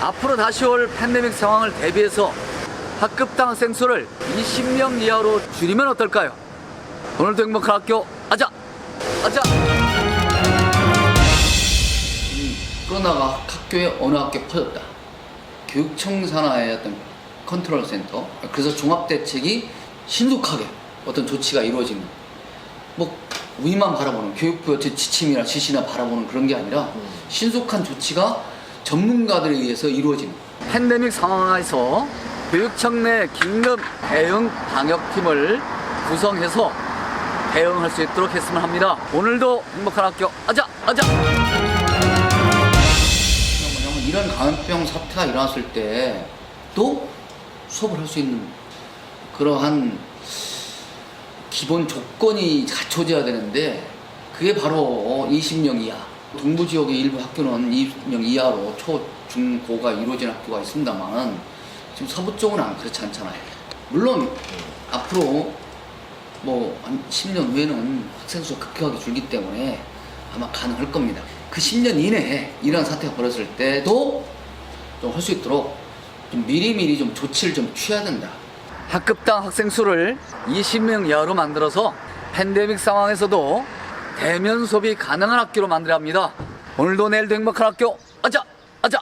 앞으로 다시 올 팬데믹 상황을 대비해서 학급당 학생 수를 20명 이하로 줄이면 어떨까요? 오늘도 행복한 학교 아자! 아자! 이 코로나가 학교에 어느 학교에 퍼졌다. 교육청 산하의 어떤 컨트롤 센터 그래서 종합대책이 신속하게 어떤 조치가 이루어지는 뭐 우리만 바라보는 교육부의 지침이나 지시나 바라보는 그런 게 아니라 신속한 조치가 전문가들에 의해서 이루어지는 팬데믹 상황에서 교육청 내 긴급 대응 방역팀을 구성해서 대응할 수 있도록 했으면 합니다. 오늘도 행복한 학교 아자 아자. 뭐냐면 이런 감염병 사태가 일어났을 때 또 수업을 할 수 있는 그러한 기본 조건이 갖춰져야 되는데 그게 바로 20명 이하 동부 지역의 일부 학교는 20명 이하로 초, 중, 고가 이루어진 학교가 있습니다만 지금 서부 쪽은 안 그렇지 않잖아요. 물론 앞으로 뭐 한 10년 후에는 학생 수가 급격하게 줄기 때문에 아마 가능할 겁니다. 그 10년 이내에 이러한 사태가 벌어졌을 때도 좀 할 수 있도록 좀 미리미리 좀 조치를 좀 취해야 된다. 학급당 학생 수를 20명 이하로 만들어서 팬데믹 상황에서도 대면 수업이 가능한 학교로 만들어야 합니다. 오늘도 내일도 행복한 학교 아자 아자